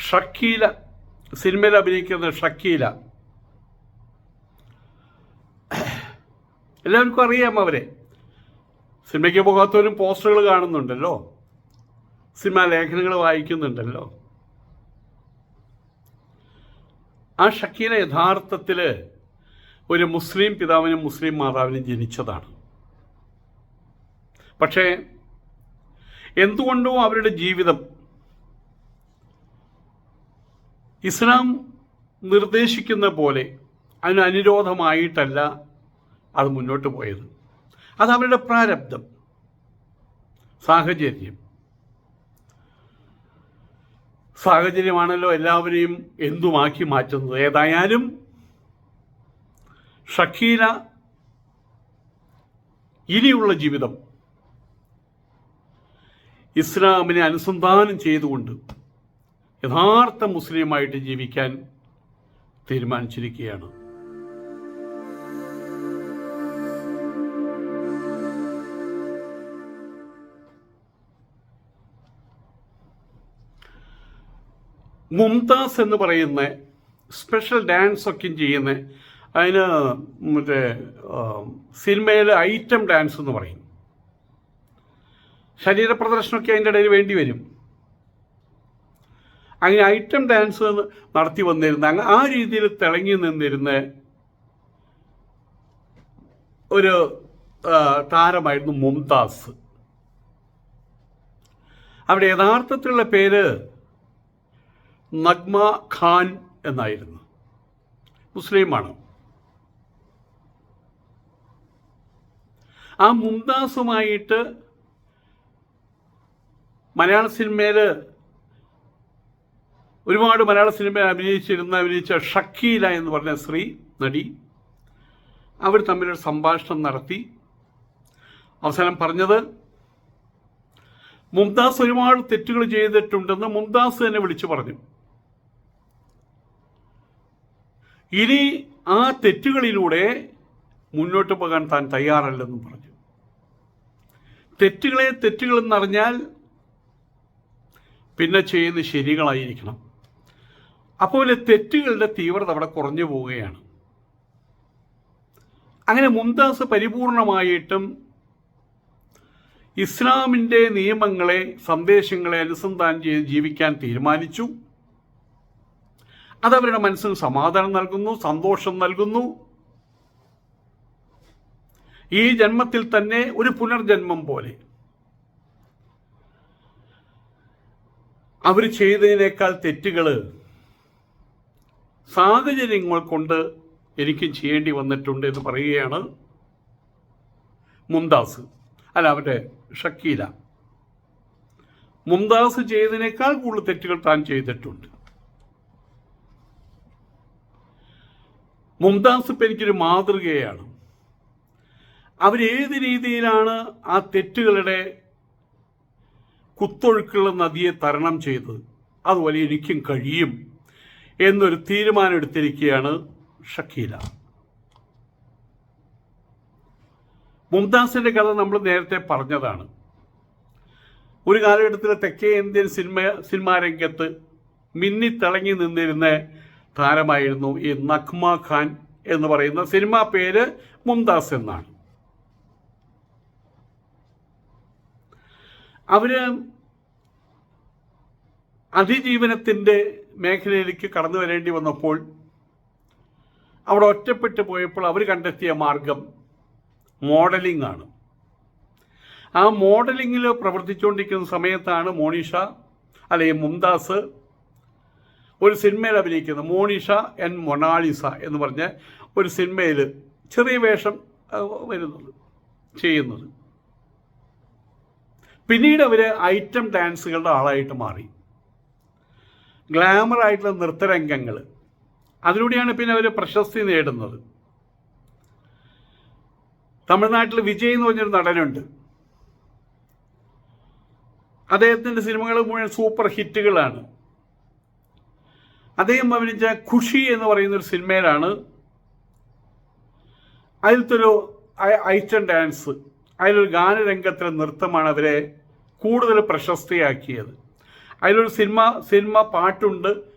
ഷക്കീല സിനിമയിൽ അഭിനയിക്കുന്ന ഷക്കീല. എല്ലാവർക്കും അറിയാം അവരെ. സിനിമയ്ക്ക് പോകാത്തവരും പോസ്റ്ററുകൾ കാണുന്നുണ്ടല്ലോ. സിനിമാ ലേഖനങ്ങൾ വായിക്കുന്നുണ്ടല്ലോ. ആ ഷക്കീല യഥാർത്ഥത്തിൽ ഒരു മുസ്ലിം പിതാവിനും മുസ്ലിം മാതാവിനും ജനിച്ചതാണ്. പക്ഷേ എന്തുകൊണ്ടോ അവരുടെ ജീവിതം ഇസ്ലാം നിർദ്ദേശിക്കുന്ന പോലെ അതിന് അനുരോധമായിട്ടല്ല അത് മുന്നോട്ട് പോയത്. അത് അവരുടെ പ്രാരബ്ധം സാഹചര്യം. സാഹചര്യമാണല്ലോ എല്ലാവരെയും എന്തുമാക്കി മാറ്റുന്നത്? ഏതായാലും ഷക്കീല ഇനിയുള്ള ജീവിതം ഇസ്ലാമിനെ അനുസന്ധാനം ചെയ്തുകൊണ്ട് യഥാർത്ഥ മുസ്ലിമായിട്ട് ജീവിക്കാൻ തീരുമാനിച്ചിരിക്കുകയാണ്. മുംതാസ് എന്ന് പറയുന്ന സ്പെഷ്യൽ ഡാൻസ് ഒക്കെ ചെയ്യുന്ന അതിന് മറ്റേ സിനിമയിലെ ഐറ്റം ഡാൻസ് എന്ന് പറയും. ശരീരപ്രദർശനമൊക്കെ അതിന്റെ ഇടയിൽ വേണ്ടി വരും. അങ്ങനെ ഐറ്റം ഡാൻസ് നടത്തി വന്നിരുന്ന ആ രീതിയിൽ തിളങ്ങി നിന്നിരുന്ന ഒരു താരമായിരുന്നു മുംതാസ്. അവിടെ യഥാർത്ഥത്തിലുള്ള പേര് നഗ്മ ഖാൻ എന്നായിരുന്നു. മുസ്ലിമാണ്. ആ മുംതാസുമായിട്ട് മലയാള സിനിമയിൽ ഒരുപാട് മലയാള സിനിമയിൽ അഭിനയിച്ചിരുന്ന അഭിനയിച്ച ഷക്കീല എന്ന് പറഞ്ഞ സ്ത്രീ നടി. അവർ തമ്മിലൊരു സംഭാഷണം നടത്തി. അവസാനം പറഞ്ഞത് മുംതാസ് ഒരുപാട് തെറ്റുകൾ ചെയ്തിട്ടുണ്ടെന്ന് മുംതാസ് തന്നെ വിളിച്ചു പറഞ്ഞു. ഇനി ആ തെറ്റുകളിലൂടെ മുന്നോട്ട് പോകാൻ താൻ തയ്യാറല്ലെന്നും പറഞ്ഞു. തെറ്റുകളെ തെറ്റുകളെന്നറിഞ്ഞാൽ പിന്നെ ചെയ്യുന്ന ശരികളായിരിക്കണം. അപ്പോൾ തെറ്റുകളുടെ തീവ്രത അവിടെ കുറഞ്ഞു പോവുകയാണ്. അങ്ങനെ മുംതാസ് പരിപൂർണമായിട്ടും ഇസ്ലാമിന്റെ നിയമങ്ങളെ സന്ദേശങ്ങളെ അനുസന്ധാനം ചെയ്ത് ജീവിക്കാൻ തീരുമാനിച്ചു. അതവരുടെ മനസ്സിന് സമാധാനം നൽകുന്നു സന്തോഷം നൽകുന്നു. ഈ ജന്മത്തിൽ തന്നെ ഒരു പുനർജന്മം പോലെ. അവർ ചെയ്തതിനേക്കാൾ തെറ്റുകൾ സാഹചര്യങ്ങൾ കൊണ്ട് എനിക്കും ചെയ്യേണ്ടി വന്നിട്ടുണ്ട് എന്ന് പറയുകയാണ് മുംതാസ്. അല്ല അവരുടെ ഷക്കീല. മുംതാസ് ചെയ്തതിനേക്കാൾ കൂടുതൽ തെറ്റുകൾ താൻ ചെയ്തിട്ടുണ്ട്. മുംതാസ് ഇപ്പം എനിക്കൊരു മാതൃകയാണ്. അവരേത് രീതിയിലാണ് ആ തെറ്റുകളുടെ കുത്തൊഴുക്കുള്ള നദിയെ തരണം ചെയ്തത്? അതുപോലെ എനിക്കും കഴിയും. എന്നൊരു തീരുമാനം എടുത്തിരിക്കുകയാണ് ഷക്കീല. മുംതാസിന്റെ കഥ നമ്മൾ നേരത്തെ പറഞ്ഞതാണ്. ഒരു കാലഘട്ടത്തിലെ തെക്കേ ഇന്ത്യൻ സിനിമ സിനിമാ രംഗത്ത് മിന്നിത്തിളങ്ങി നിന്നിരുന്ന താരമായിരുന്നു ഈ നഖ്മ ഖാൻ എന്ന് പറയുന്ന സിനിമാ പേര് മുംതാസ് എന്നാണ്. അവർ അതിജീവനത്തിന്റെ മേഖലയിലേക്ക് കടന്നു വരേണ്ടി വന്നപ്പോൾ അവിടെ ഒറ്റപ്പെട്ടു പോയപ്പോൾ അവർ കണ്ടെത്തിയ മാർഗം മോഡലിംഗ് ആണ്. ആ മോഡലിങ്ങിൽ പ്രവർത്തിച്ചുകൊണ്ടിരിക്കുന്ന സമയത്താണ് മോണിഷ അല്ലെങ്കിൽ മുംതാസ് ഒരു സിനിമയിൽ അഭിനയിക്കുന്നത് മോണിഷ എൻ മൊണാളിസ എന്ന് പറഞ്ഞ ഒരു സിനിമയിൽ ചെറിയ വേഷം വരുന്നത് ചെയ്യുന്നത്. പിന്നീട് അവർ ഐറ്റം ഡാൻസുകളുടെ ആളായിട്ട് മാറി. ഗ്ലാമർ ആയിട്ടുള്ള നൃത്തരംഗങ്ങൾ. അതിലൂടെയാണ് പിന്നെ അവർ പ്രശസ്തി നേടുന്നത്. തമിഴ്നാട്ടിൽ വിജയ് എന്ന് പറഞ്ഞൊരു നടനുണ്ട്. അദ്ദേഹത്തിന്റെ സിനിമകൾ മുഴുവൻ സൂപ്പർ ഹിറ്റുകളാണ്. അദ്ദേഹം അഭിനയിച്ച ഖുഷി എന്ന് പറയുന്നൊരു സിനിമയിലാണ്. അതിലത്തെ ഒരു ഐറ്റം ഡാൻസ്. അതിലൊരു ഗാനരംഗത്തിലെ നൃത്തമാണ് അവരെ കൂടുതൽ പ്രശസ്തിയാക്കിയത്. അതിലൊരു സിനിമ സിനിമ പാട്ടുണ്ട്.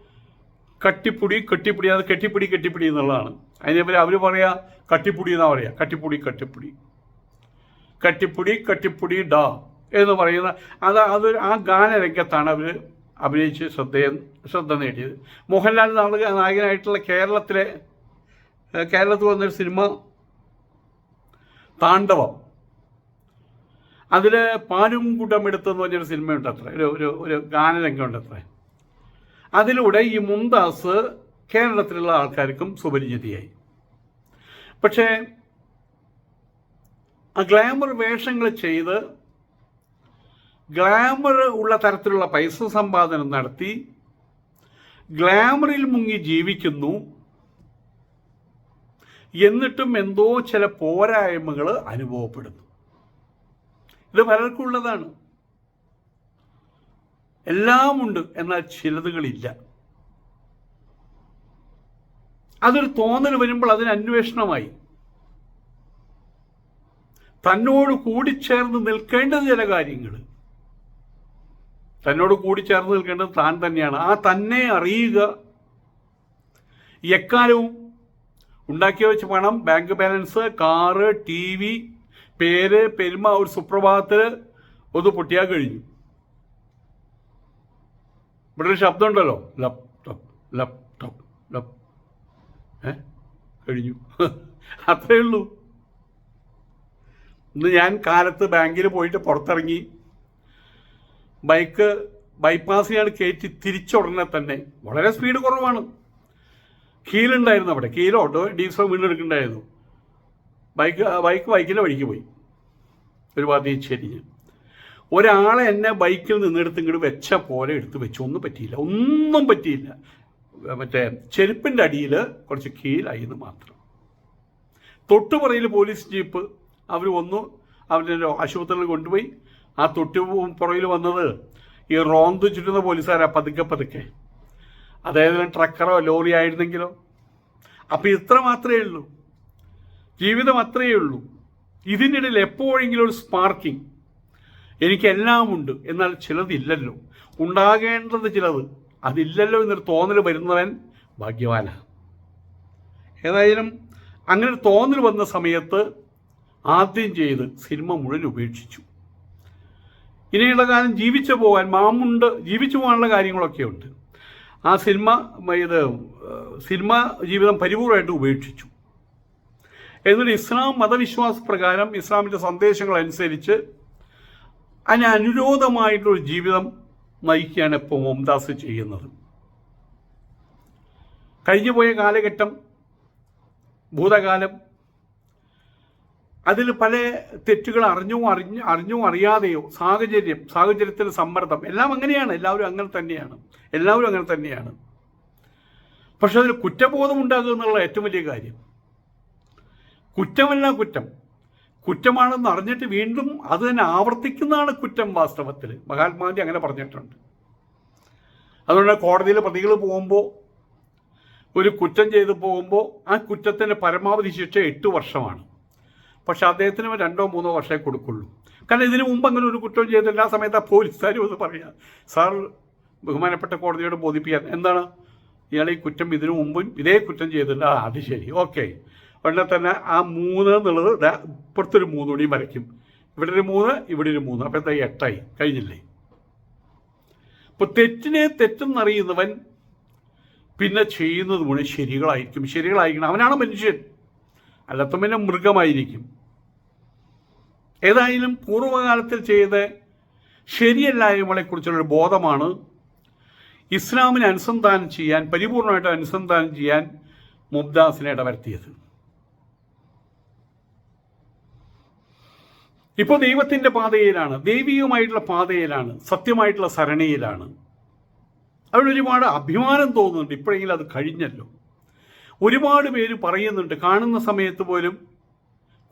കട്ടിപ്പുടി കെട്ടിപ്പിടി അത് കെട്ടിപ്പിടി കെട്ടിപ്പിടി എന്നുള്ളതാണ്. അതിനെ അവർ പറയാ കട്ടിപ്പുടി എന്നാ പറയാ. കട്ടിപ്പുടി കട്ടിപ്പുടി. കട്ടിപ്പുടി കട്ടിപ്പുടി ഡാ എന്ന് പറയുന്ന അത് അത് ആ ഗാനരംഗത്താണ് അവർ അഭിനയിച്ച് ശ്രദ്ധയെ ശ്രദ്ധ നേടിയത്. മോഹൻലാൽ നായകനായിട്ടുള്ള കേരളത്തിലെ കേരളത്തിൽ വന്നൊരു സിനിമ താണ്ഡവം. അതിൽ പാലും കൂട്ടമെടുത്തെന്ന് പറഞ്ഞൊരു സിനിമയുണ്ട് അത്ര ഒരു ഒരു ഒരു ഗാനരംഗമുണ്ട് അത്ര അതിലൂടെ ഈ മുംതാസ് കേരളത്തിലുള്ള ആൾക്കാർക്കും സുപരിചിതിയായി. പക്ഷേ ആ ഗ്ലാമർ വേഷങ്ങൾ ചെയ്ത് ഗ്ലാമർ ഉള്ള തരത്തിലുള്ള പൈസ സമ്പാദനം നടത്തി ഗ്ലാമറിൽ മുങ്ങി ജീവിക്കുന്നു എന്നിട്ടും എന്തോ ചില പോരായ്മകൾ അനുഭവപ്പെടുന്നു. ഇത് പലർക്കും ഉള്ളതാണ്. എല്ലാം ഉണ്ട് എന്നാൽ ചിലതുകളില്ല. അതൊരു തോന്നൽ വരുമ്പോൾ അതിന് അന്വേഷണമായി. തന്നോട് കൂടിച്ചേർന്ന് നിൽക്കേണ്ടത് ചില കാര്യങ്ങൾ തന്നോട് കൂടിച്ചേർന്ന് നിൽക്കേണ്ടത് താൻ തന്നെയാണ്. ആ തന്നെ അറിയുക. എക്കാലവും ഉണ്ടാക്കി വെച്ച പണം bank balance car T V പേര് പെരുമ ഒരു സുപ്രഭാതത്തിൽ ഒന്ന് പൊട്ടിയാൽ കഴിഞ്ഞു. ഇവിടെ ഒരു ശബ്ദം ഉണ്ടല്ലോ ലപ് ടപ്പ് ലപ് ടപ്പ് ലപ്. ഏ? കഴിഞ്ഞു. അത്രയേ ഉള്ളൂ. ഇന്ന് ഞാൻ കാലത്ത് ബാങ്കിൽ പോയിട്ട് പുറത്തിറങ്ങി. ബൈക്ക് ബൈപ്പാസ് ഞാൻ കയറ്റി തിരിച്ചുടനെ തന്നെ വളരെ സ്പീഡ് കുറവാണ്. കീലുണ്ടായിരുന്നു അവിടെ. കീലോട്ടോ ഡീസൽ വീണ്ടെടുക്കണ്ടായിരുന്നു. ബൈക്ക് ബൈക്ക് ബൈക്കിന്റെ വഴിക്ക് പോയി. ഒരു ഭാഗത്ത് ചെരിഞ്ഞ്. ഒരാളെ എന്നെ ബൈക്കിൽ നിന്നെടുത്ത് ഇങ്ങോട്ട് വെച്ച പോലെ എടുത്ത് വെച്ചു. ഒന്നും പറ്റിയില്ല. ഒന്നും പറ്റിയില്ല. മറ്റേ ചെരുപ്പിന്റെ അടിയിൽ കുറച്ച് കീലായി എന്ന് മാത്രം തൊട്ടുപുറയിൽ പോലീസ് ജീപ്പ്. അവർ വന്നു. അവരുടെ ആശുപത്രിയിൽ കൊണ്ടുപോയി. ആ തൊട്ടുപുറയിൽ വന്നത് ഈ റോന്ത് ചുറ്റുന്ന പോലീസുകാരാ പതുക്കെ പതുക്കെ. അതായത് ട്രക്കറോ ലോറി ആയിരുന്നെങ്കിലോ. അപ്പം ഇത്ര മാത്രമേ ഉള്ളൂ. ജീവിതം അത്രയേ ഉള്ളൂ. ഇതിനിടയിൽ എപ്പോഴെങ്കിലും ഒരു സ്പാർക്കിംഗ് എനിക്കെല്ലാം ഉണ്ട്. എന്നാൽ ചിലതില്ലല്ലോ. ഉണ്ടാകേണ്ടത് ചിലത് അതില്ലല്ലോ എന്നൊരു തോന്നൽ വരുന്നവൻ ഭാഗ്യവാനാണ്. ഏതായാലും അങ്ങനെ ഒരു തോന്നൽ വന്ന സമയത്ത് ആദ്യം ചെയ്ത് സിനിമ മുഴുവൻ ഉപേക്ഷിച്ചു. ഇനിയുള്ള കാലം ജീവിച്ചു പോകാൻ മാമുണ്ട് ജീവിച്ചു പോകാനുള്ള കാര്യങ്ങളൊക്കെ ഉണ്ട് ആ സിനിമ ഇത് സിനിമ ജീവിതം പരിപൂർണമായിട്ട് ഉപേക്ഷിച്ചു. എന്നിട്ട് ഇസ്ലാം മതവിശ്വാസ പ്രകാരം ഇസ്ലാമിന്റെ സന്ദേശങ്ങൾ അനുസരിച്ച് അതിന് അനുരോധമായിട്ടുള്ള ജീവിതം നയിക്കുകയാണ് ഇപ്പോൾ മുംതാസ് ചെയ്യുന്നത്. കഴിഞ്ഞുപോയ കാലഘട്ടം ഭൂതകാലം അതിൽ പല തെറ്റുകൾ അറിഞ്ഞോ അറിഞ്ഞ അറിഞ്ഞോ അറിയാതെയോ സാഹചര്യം സാഹചര്യത്തിൽ സമ്മർദ്ദം എല്ലാം അങ്ങനെയാണ്. എല്ലാവരും അങ്ങനെ തന്നെയാണ്. എല്ലാവരും അങ്ങനെ തന്നെയാണ്. പക്ഷെ അതിൽ കുറ്റബോധം ഉണ്ടാകുക എന്നുള്ള ഏറ്റവും വലിയ കാര്യം. കുറ്റമല്ല കുറ്റം. കുറ്റമാണെന്ന് അറിഞ്ഞിട്ട് വീണ്ടും അത് തന്നെ ആവർത്തിക്കുന്നതാണ് കുറ്റം വാസ്തവത്തിൽ. മഹാത്മാഗാന്ധി അങ്ങനെ പറഞ്ഞിട്ടുണ്ട്. അതുകൊണ്ട് കോടതിയിൽ പ്രതികൾ പോകുമ്പോൾ ഒരു കുറ്റം ചെയ്തു പോകുമ്പോൾ ആ കുറ്റത്തിന് പരമാവധി ശിക്ഷ എട്ട് വർഷമാണ്. പക്ഷെ അദ്ദേഹത്തിന് രണ്ടോ മൂന്നോ വർഷമേ കൊടുക്കുള്ളൂ. കാരണം ഇതിനു മുമ്പ് അങ്ങനെ ഒരു കുറ്റം ചെയ്തില്ല ആ സമയത്ത് ആ പോലീസുകാരും അത് പറയാ സാർ ബഹുമാനപ്പെട്ട കോടതിയോട് ബോധിപ്പിക്കാൻ എന്താണ്? ഇയാൾ ഈ കുറ്റം ഇതിനു മുമ്പും ഇതേ കുറ്റം ചെയ്തില്ല ആ അത് ശരി. ഓക്കെ. ഉടനെ തന്നെ ആ മൂന്ന് എന്നുള്ളത് ഇപ്പുറത്തൊരു മൂന്ന് കൂടി വരയ്ക്കും. ഇവിടെ ഒരു മൂന്ന് ഇവിടെ ഒരു മൂന്ന്. അപ്പോൾ എന്താ എട്ടായി. കഴിഞ്ഞില്ലേ? അപ്പോൾ തെറ്റിനെ തെറ്റെന്നറിയുന്നവൻ പിന്നെ ചെയ്യുന്നത് മുഴുവൻ ശരികളായിരിക്കും. ശരികളായിരിക്കണം. അവനാണ് മനുഷ്യൻ. അല്ലാത്ത പിന്നെ മൃഗമായിരിക്കും. ഏതായാലും പൂർവകാലത്തിൽ ചെയ്ത ശരിയല്ലായ്മകളെക്കുറിച്ചുള്ളൊരു ബോധമാണ് ഇസ്ലാമിനെ അനുസന്ധാനം ചെയ്യാൻ പരിപൂർണമായിട്ട് അനുസന്ധാനം ചെയ്യാൻ മുബ്ദാസിനെ ഇടവരുത്തിയത്. ഇപ്പോൾ ദൈവത്തിന്റെ പാതയിലാണ് ദൈവികമായിട്ടുള്ള പാതയിലാണ് സത്യമായിട്ടുള്ള സരണിയിലാണ്. അവിടെ ഒരുപാട് അഭിമാനം തോന്നുന്നുണ്ട്. ഇപ്പോഴെങ്കിലും അത് കഴിഞ്ഞല്ലോ. ഒരുപാട് പേര് പറയുന്നുണ്ട് കാണുന്ന സമയത്ത് പോലും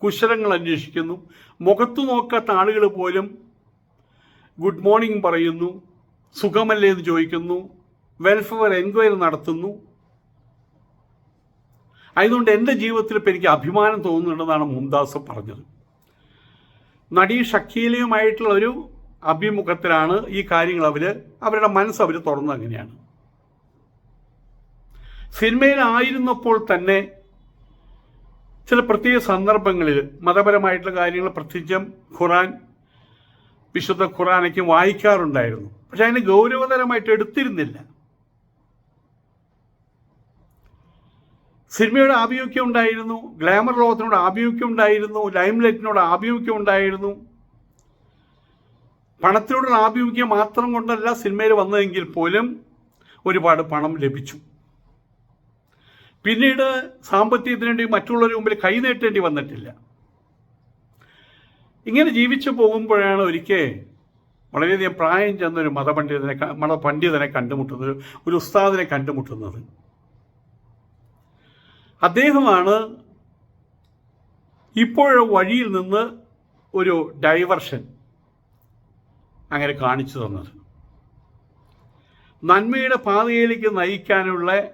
കുശലങ്ങൾ അന്വേഷിക്കുന്നു. മുഖത്തു നോക്കാത്ത ആളുകൾ പോലും ഗുഡ് മോർണിംഗ് പറയുന്നു സുഖമല്ലേ എന്ന് ചോദിക്കുന്നു വെൽഫെയർ എൻക്വയറി നടത്തുന്നു. അതുകൊണ്ട് എന്റെ ജീവിതത്തിൽ ഇപ്പം എനിക്ക് അഭിമാനം തോന്നുന്നുണ്ടെന്നാണ് മുംതാസ് പറഞ്ഞത്. നടി ഷക്കീലയുമായിട്ടുള്ള ഒരു അഭിമുഖത്തിലാണ് ഈ കാര്യങ്ങൾ അവർ അവരുടെ മനസ്സ് അവർ തുറന്നത് അങ്ങനെയാണ്. സിനിമയിലായിരുന്നപ്പോൾ തന്നെ ചില പ്രത്യേക സന്ദർഭങ്ങളിൽ മതപരമായിട്ടുള്ള കാര്യങ്ങൾ പ്രത്യേകിച്ചും ഖുറാൻ വിശുദ്ധ ഖുറാനൊക്കെ വായിക്കാറുണ്ടായിരുന്നു. പക്ഷെ അതിന് ഗൗരവതരമായിട്ട് എടുത്തിരുന്നില്ല. സിനിമയുടെ ആഭിമുഖ്യം ഉണ്ടായിരുന്നു ഗ്ലാമർ ലോകത്തിനോട് ആഭിമുഖ്യം ഉണ്ടായിരുന്നു ലൈം ലൈറ്റിനോട് ആഭിമുഖ്യം ഉണ്ടായിരുന്നു. പണത്തിനോടുള്ള ആഭിമുഖ്യം മാത്രം കൊണ്ടല്ല സിനിമയിൽ വന്നതെങ്കിൽ പോലും ഒരുപാട് പണം ലഭിച്ചു. പിന്നീട് സാമ്പത്തികത്തിന് വേണ്ടി മറ്റുള്ളവരുടെ മുമ്പിൽ കൈ നീട്ടേണ്ടി വന്നിട്ടില്ല. ഇങ്ങനെ ജീവിച്ചു പോകുമ്പോഴാണ് ഒരിക്കൽ വളരെയധികം പ്രായം ചെന്ന ഒരു മതപണ്ഡിതനെ മതപണ്ഡിതനെ കണ്ടുമുട്ടുന്നത് ഒരു ഉസ്താദിനെ കണ്ടുമുട്ടുന്നത്. അദ്ദേഹമാണ് ഇപ്പോഴ വഴിയിൽ നിന്ന് ഒരു ഡൈവർഷൻ അങ്ങനെ കാണിച്ചു തന്നത്. നന്മയുടെ പാതയിലേക്ക് നയിക്കാനുള്ള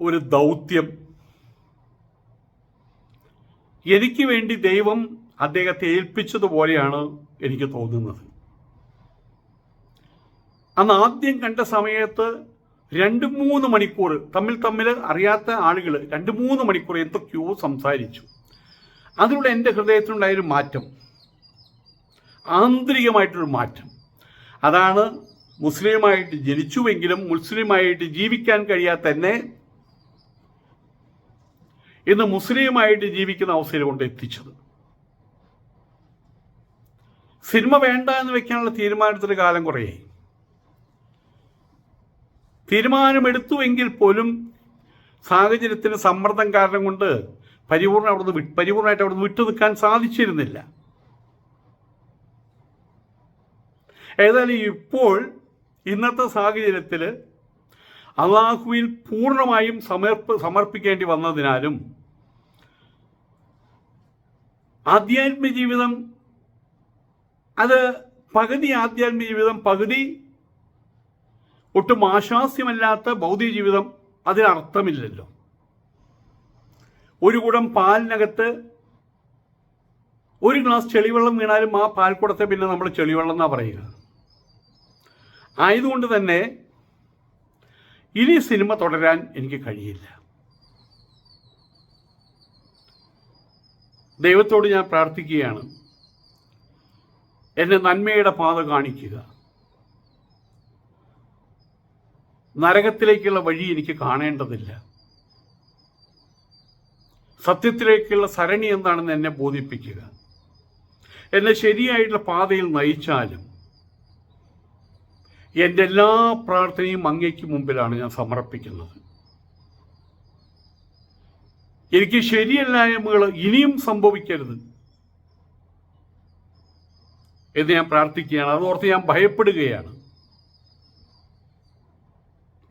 ഒരു ദൗത്യം. എനിക്ക് വേണ്ടി ദൈവം അദ്ദേഹത്തെ ഏൽപ്പിച്ചതുപോലെയാണ് എനിക്ക് തോന്നുന്നത്. അന്ന് ആദ്യം കണ്ട സമയത്ത് രണ്ട് മൂന്ന് മണിക്കൂർ തമ്മിൽ തമ്മിൽ അറിയാത്ത ആളുകൾ രണ്ട് മൂന്ന് മണിക്കൂർ എന്തൊക്കെയോ സംസാരിച്ചു. അതിലൂടെ എന്റെ ഹൃദയത്തിനുണ്ടായൊരു മാറ്റം. ആന്തരികമായിട്ടൊരു മാറ്റം. അതാണ് മുസ്ലിമായിട്ട് ജനിച്ചുവെങ്കിലും മുസ്ലിമായിട്ട് ജീവിക്കാൻ കഴിയാത്ത തന്നെ ഇന്ന് മുസ്ലിമായിട്ട് ജീവിക്കുന്ന അവസ്ഥയിൽ കൊണ്ട് എത്തിച്ചത്. സിനിമ വേണ്ട എന്ന് വെക്കാനുള്ള തീരുമാനത്തിന് കാലം കുറയായി. തീരുമാനമെടുത്തുവെങ്കിൽ പോലും സാഹചര്യത്തിന് സമ്മർദ്ദം കാരണം കൊണ്ട് പരിപൂർണ അവിടുന്ന് പരിപൂർണമായിട്ട് അവിടുന്ന് വിട്ടു നിൽക്കാൻ സാധിച്ചിരുന്നില്ല. ഏതായാലും ഇപ്പോൾ ഇന്നത്തെ സാഹചര്യത്തിൽ അള്ളാഹുവിൽ പൂർണമായും സമർപ്പ സമർപ്പിക്കേണ്ടി വന്നതിനാലും ആധ്യാത്മിക ജീവിതം അത് പകുതി ആധ്യാത്മിക ജീവിതം പകുതി ഒട്ടും ആശാസ്യമല്ലാത്ത ഭൗതിക ജീവിതം അതിനർത്ഥമില്ലല്ലോ. ഒരു കുടം പാലിനകത്ത് ഒരു ഗ്ലാസ് ചെളിവെള്ളം വീണാലും ആ പാൽക്കുടത്തെ പിന്നെ നമ്മൾ ചെളിവെള്ളം എന്നാ പറയുക. ആയതുകൊണ്ട് തന്നെ ഇനി സിനിമ തുടരാൻ എനിക്ക് കഴിയില്ല. ദൈവത്തോട് ഞാൻ പ്രാർത്ഥിക്കുകയാണ്. എന്നെ നന്മയുടെ പാത കാണിക്കുക. നരകത്തിലേക്കുള്ള വഴി എനിക്ക് കാണേണ്ടതില്ല. സത്യത്തിലേക്കുള്ള സരണി എന്താണെന്ന് എന്നെ ബോധിപ്പിക്കുക. എന്നെ ശരിയായിട്ടുള്ള പാതയിൽ നയിച്ചാലും എന്റെ എല്ലാ പ്രാർത്ഥനയും അങ്ങയ്ക്ക് മുമ്പിലാണ് ഞാൻ സമർപ്പിക്കുന്നത്. എനിക്ക് ശരിയല്ലായ്മകൾ ഇനിയും സംഭവിക്കരുത്. എന്ന് ഞാൻ പ്രാർത്ഥിക്കുകയാണ്. അതോർത്ത് ഞാൻ ഭയപ്പെടുകയാണ്.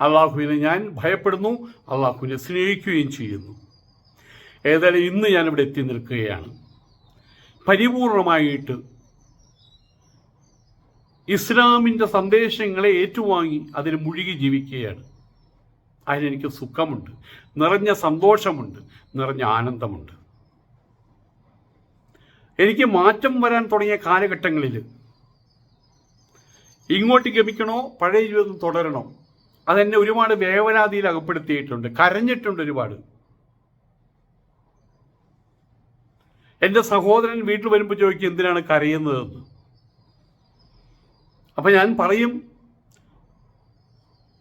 അള്ളാഹുവിനെ ഞാൻ ഭയപ്പെടുന്നു അള്ളാഹുവിനെ സ്നേഹിക്കുകയും ചെയ്യുന്നു. ഏതായാലും ഇന്ന് ഞാനിവിടെ എത്തി നിൽക്കുകയാണ്. പരിപൂർണമായിട്ട് ഇസ്ലാമിന്റെ സന്ദേശങ്ങളെ ഏറ്റുവാങ്ങി അതിന് മുഴുകി ജീവിക്കുകയാണ്. അതിനെനിക്ക് സുഖമുണ്ട് നിറഞ്ഞ സന്തോഷമുണ്ട് നിറഞ്ഞ ആനന്ദമുണ്ട്. എനിക്ക് മാറ്റം വരാൻ തുടങ്ങിയ കാലഘട്ടങ്ങളിൽ ഇങ്ങോട്ട് ഗമിക്കണോ പഴയ ജീവിതം തുടരണോ? അതെന്നെ ഒരുപാട് വേവനാതിയിൽ അകപ്പെടുത്തിയിട്ടുണ്ട് കരഞ്ഞിട്ടുണ്ട് ഒരുപാട്. എന്റെ സഹോദരൻ വീട്ടിൽ വരുമ്പോൾ ചോദിക്കും എന്തിനാണ് കരയുന്നതെന്ന്? അപ്പൊ ഞാൻ പറയും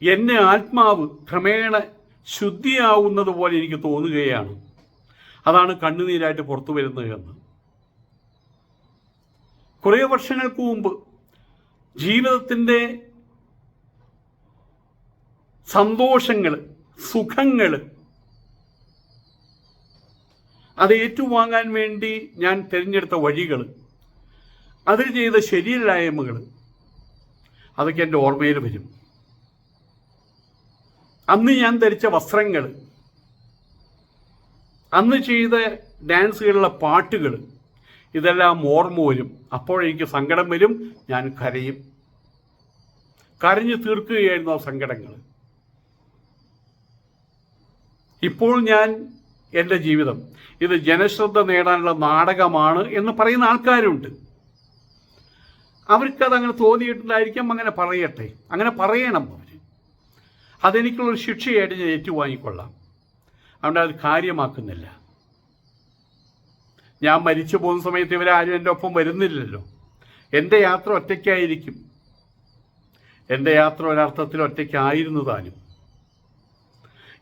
എന്നെ ആത്മാവ് ക്രമേണ ശുദ്ധിയാവുന്നത് പോലെ എനിക്ക് തോന്നുകയാണ്. അതാണ് കണ്ണുനീരായിട്ട് പുറത്തു വരുന്നത് എന്ന്. കുറേ വർഷങ്ങൾക്ക് മുമ്പ് ജീവിതത്തിന്റെ സന്തോഷങ്ങൾ സുഖങ്ങൾ അത് ഏറ്റുവാങ്ങാൻ വേണ്ടി ഞാൻ തിരഞ്ഞെടുത്ത വഴികൾ അതിൽ ചെയ്ത ശരിയില്ലായ്മകൾ അതൊക്കെ എന്റെ ഓർമ്മയിൽ വരും. അന്ന് ഞാൻ ധരിച്ച വസ്ത്രങ്ങൾ അന്ന് ചെയ്ത ഡാൻസുകളിലെ പാട്ടുകൾ ഇതെല്ലാം ഓർമ്മ വരും. അപ്പോഴെനിക്ക് സങ്കടം വരും. ഞാൻ കരയും. കരഞ്ഞു തീർക്കുകയായിരുന്നു ആ സങ്കടങ്ങൾ ഇപ്പോൾ ഞാൻ എന്റെ ജീവിതം ഇത് ജനശ്രദ്ധ നേടാനുള്ള നാടകമാണ് എന്ന് പറയുന്ന ആൾക്കാരുണ്ട്. അവർക്കത് അങ്ങനെ തോന്നിയിട്ടുണ്ടായിരിക്കാം അങ്ങനെ പറയട്ടെ. അങ്ങനെ പറയണം അവർ അതെനിക്കുള്ളൊരു ശിക്ഷയായിട്ട് ഞാൻ ഏറ്റുവാങ്ങിക്കൊള്ളാം. അതുകൊണ്ട് അത് കാര്യമാക്കുന്നില്ല. ഞാൻ മരിച്ചു പോകുന്ന സമയത്ത് ഇവരാരും എന്റെ ഒപ്പം വരുന്നില്ലല്ലോ. എന്റെ യാത്ര ഒറ്റയ്ക്കായിരിക്കും. എന്റെ യാത്ര ഒരർത്ഥത്തിൽ ഒറ്റയ്ക്കായിരുന്നു താനും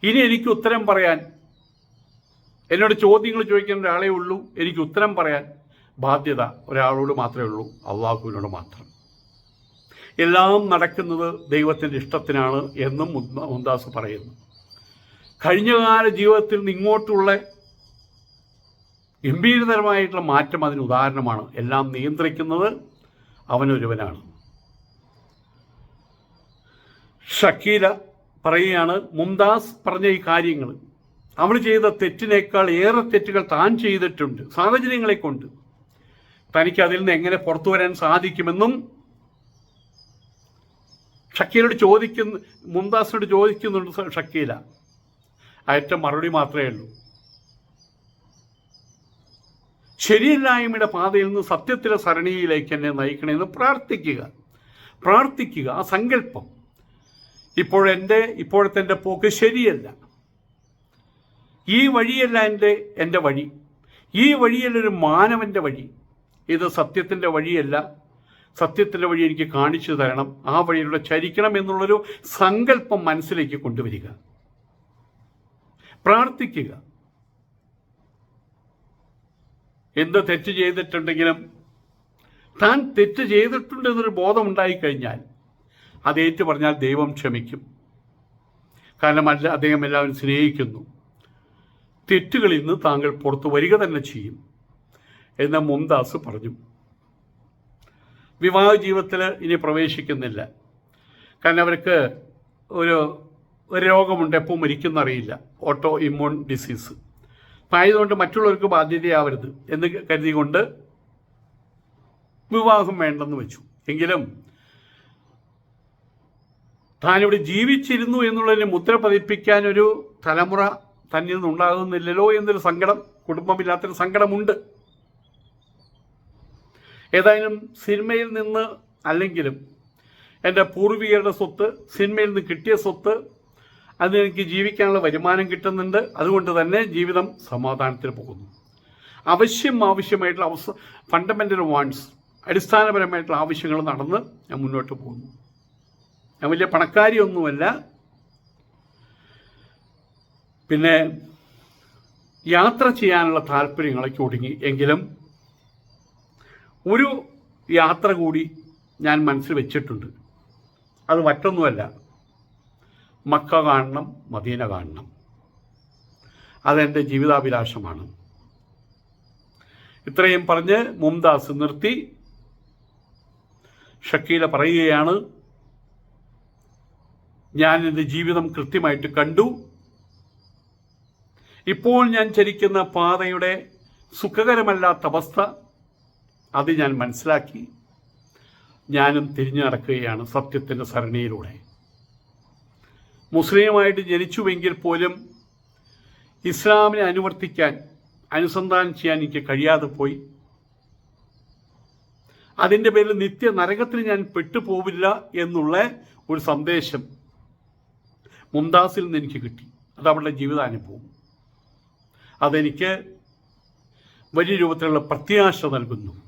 ഇനി എനിക്ക് ഉത്തരം പറയാൻ. എന്നോട് ചോദ്യങ്ങൾ ചോദിക്കുന്ന ഒരാളേ ഉള്ളൂ. എനിക്ക് ഉത്തരം പറയാൻ ബാധ്യത ഒരാളോട് മാത്രമേ ഉള്ളൂ അള്ളാഹുവിനോട് മാത്രം. എല്ലാം നടക്കുന്നത് ദൈവത്തിന്റെ ഇഷ്ടത്തിനാണ് എന്നും മുന്ത- മുന്താസ് പറയുന്നു. കഴിഞ്ഞകാല ജീവിതത്തിൽ നിന്ന് ഇങ്ങോട്ടുള്ള ഗംഭീരതരമായിട്ടുള്ള മാറ്റം അതിന് ഉദാഹരണമാണ്. എല്ലാം നിയന്ത്രിക്കുന്നത് അവനൊരുവനാണ്. ഷക്കീല പറയുകയാണ് മുംതാസ് പറഞ്ഞ ഈ കാര്യങ്ങൾ. അവൾ ചെയ്ത തെറ്റിനേക്കാൾ ഏറെ തെറ്റുകൾ താൻ ചെയ്തിട്ടുണ്ട് സാഹചര്യങ്ങളെ കൊണ്ട്. തനിക്ക് അതിൽ നിന്ന് എങ്ങനെ പുറത്തു വരാൻ സാധിക്കുമെന്നും ഷക്കീലോട് ചോദിക്കുന്ന മുംതാസിനോട് ചോദിക്കുന്നുണ്ട് ഷക്കീല. അയറ്റ മറുപടി മാത്രമേ ഉള്ളൂ. ശരിയില്ലായ്മയുടെ പാതയിൽ നിന്ന് സത്യത്തിലെ സരണിയിലേക്ക് എന്നെ നയിക്കണമെന്ന് പ്രാർത്ഥിക്കുക. പ്രാർത്ഥിക്കുക ആ സങ്കല്പം. ഇപ്പോഴെന്റെ ഇപ്പോഴത്തെ എന്റെ പോക്ക് ശരിയല്ല. ഈ വഴിയല്ല എന്റെ എന്റെ വഴി. ഈ വഴിയല്ലൊരു മാനവന്റെ വഴി. ഇത് സത്യത്തിന്റെ വഴിയല്ല. സത്യത്തിന്റെ വഴി എനിക്ക് കാണിച്ചു തരണം. ആ വഴിയിലൂടെ ചരിക്കണം എന്നുള്ളൊരു സങ്കല്പം മനസ്സിലേക്ക് കൊണ്ടുവരിക. പ്രാർത്ഥിക്കുക. എന്ത് തെറ്റ് ചെയ്തിട്ടുണ്ടെങ്കിലും താൻ തെറ്റ് ചെയ്തിട്ടുണ്ട് എന്നൊരു ബോധം ഉണ്ടായിക്കഴിഞ്ഞാൽ അത് ഏറ്റു പറഞ്ഞാൽ ദൈവം ക്ഷമിക്കും. കാരണം അല്ല അദ്ദേഹം എല്ലാവരും സ്നേഹിക്കുന്നു. തെറ്റുകളിൽ നിന്ന് താങ്കൾ പുറത്തു വരിക തന്നെ ചെയ്യും എന്ന് മുംതാസ് പറഞ്ഞു. വിവാഹ ജീവിതത്തിൽ ഇനി പ്രവേശിക്കുന്നില്ല. കാരണം അവർക്ക് ഒരു ഒരു രോഗമുണ്ട് എപ്പോൾ മരിക്കുന്നറിയില്ല ഓട്ടോ ഇമ്മ്യൂൺ ഡിസീസ്. ആയതുകൊണ്ട് മറ്റുള്ളവർക്ക് ബാധ്യതയാവരുത് എന്ന് കരുതികൊണ്ട് വിവാഹം വേണ്ടെന്ന് വെച്ചു. എങ്കിലും താനിവിടെ ജീവിച്ചിരുന്നു എന്നുള്ളതിനെ മുദ്ര പതിപ്പിക്കാൻ ഒരു തലമുറ തന്നിൽ നിന്നുണ്ടാകുന്നില്ലല്ലോ എന്നൊരു സങ്കടം കുടുംബമില്ലാത്തൊരു സങ്കടമുണ്ട്. ഏതായാലും സിനിമയിൽ നിന്ന് അല്ലെങ്കിലും എന്റെ പൂർവികരുടെ സ്വത്ത് സിനിമയിൽ നിന്ന് കിട്ടിയ സ്വത്ത് അതിന് എനിക്ക് ജീവിക്കാനുള്ള വരുമാനം കിട്ടുന്നുണ്ട്. അതുകൊണ്ട് തന്നെ ജീവിതം സമാധാനത്തിന് പോകുന്നു. അവശ്യം ആവശ്യമായിട്ടുള്ള അവസ ഫണ്ടമെന്റൽ വാൺസ് അടിസ്ഥാനപരമായിട്ടുള്ള ആവശ്യങ്ങൾ നടന്ന് ഞാൻ മുന്നോട്ട് പോകുന്നു. ഞാൻ വലിയ പണക്കാരിയൊന്നുമല്ല. പിന്നെ യാത്ര ചെയ്യാനുള്ള താല്പര്യങ്ങളൊക്കെ ഒടുങ്ങി എങ്കിലും ഒരു യാത്ര കൂടി ഞാൻ മനസ്സിൽ വെച്ചിട്ടുണ്ട്. അത് മറ്റൊന്നുമല്ല. മക്ക കാണണം മദീന കാണണം. അതെന്റെ ജീവിതാഭിലാഷമാണ്. ഇത്രയും പറഞ്ഞ് മുംതാസ് നിർത്തി. ഷക്കീല പറയുകയാണ് ഞാൻ എന്റെ ജീവിതം കൃത്യമായിട്ട് കണ്ടു. ഇപ്പോൾ ഞാൻ ചരിക്കുന്ന പാതയുടെ സുഖകരമല്ലാത്ത അവസ്ഥ അത് ഞാൻ മനസ്സിലാക്കി. ഞാനും തിരിഞ്ഞു നടക്കുകയാണ് സത്യത്തിന്റെ സരണിയിലൂടെ. മുസ്ലിമായിട്ട് ജനിച്ചുവെങ്കിൽ പോലും ഇസ്ലാമിനെ അനുവർത്തിക്കാൻ അനുസന്ധാനം ചെയ്യാൻ എനിക്ക് കഴിയാതെ പോയി. അതിന്റെ പേരിൽ നിത്യ നരകത്തിൽ ഞാൻ പെട്ടുപോവില്ല എന്നുള്ള ഒരു സന്ദേശം മുംതാസിൽ നിന്ന് എനിക്ക് കിട്ടി. അത് അവളുടെ ജീവിതാനുഭവം. അതെനിക്ക് വലിയ രൂപത്തിലുള്ള പ്രത്യാശ നൽകുന്നു.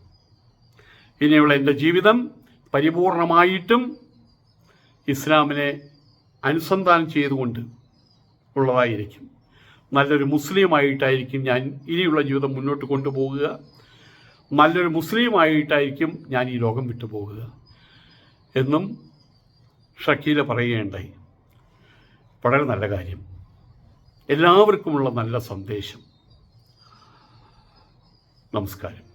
ഇനിയുള്ള എന്റെ ജീവിതം പരിപൂർണമായിട്ടും ഇസ്ലാമിനെ അനുസന്ധാനം ചെയ്തുകൊണ്ട് ഉള്ളതായിരിക്കും. നല്ലൊരു മുസ്ലിമായിട്ടായിരിക്കും ഞാൻ ഇനിയുള്ള ജീവിതം മുന്നോട്ട് കൊണ്ടുപോകുക നല്ലൊരു മുസ്ലിമായിട്ടായിരിക്കും ഞാൻ ഈ ലോകം വിട്ടുപോകുക എന്നും ഷക്കീല പറയുകയുണ്ടായി. വളരെ നല്ല കാര്യം. എല്ലാവർക്കുമുള്ള നല്ല സന്ദേശം. നമസ്കാരം.